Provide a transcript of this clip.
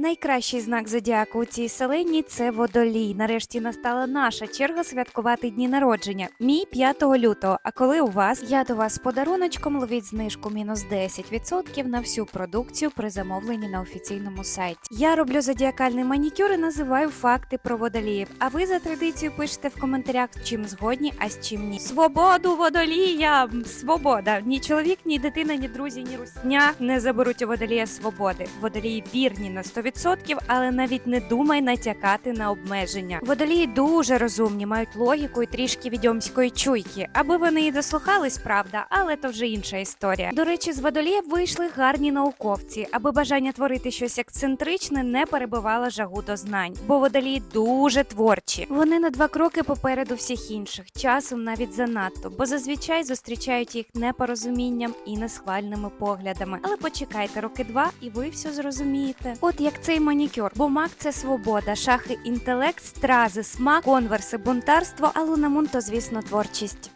Найкращий знак зодіаку у цій селені це водолій. Нарешті настала наша черга святкувати дні народження. Мій 5 лютого. А коли у вас? Я до вас з подаруночком ловіть знижку мінус 10% на всю продукцію при замовленні на офіційному сайті. Я роблю зодіакальний манікюр і називаю факти про водоліїв. А ви за традицією пишете в коментарях, чим згодні, а з чим ні. Свободу водолія! Свобода! Ні чоловік, ні дитина, ні друзі, ні русня не заберуть у водолія свободи. Водолії вірні на 100%, але навіть не думай натякати на обмеження. Водолії дуже розумні, мають логіку і трішки відьомської чуйки, аби вони і дослухались, правда, але то вже інша історія. До речі, з водолія вийшли гарні науковці, аби бажання творити щось ексцентричне не перебивало жагу до знань. Бо водолії дуже творчі. Вони на два кроки попереду всіх інших, часом навіть занадто, бо зазвичай зустрічають їх непорозумінням і несхвальними поглядами. Але почекайте роки два, і ви все зрозумієте. От як цей манікюр, бо мак це свобода, шахи інтелект, стрази, смак, конверси, бунтарство, а лунамун звісно, творчість.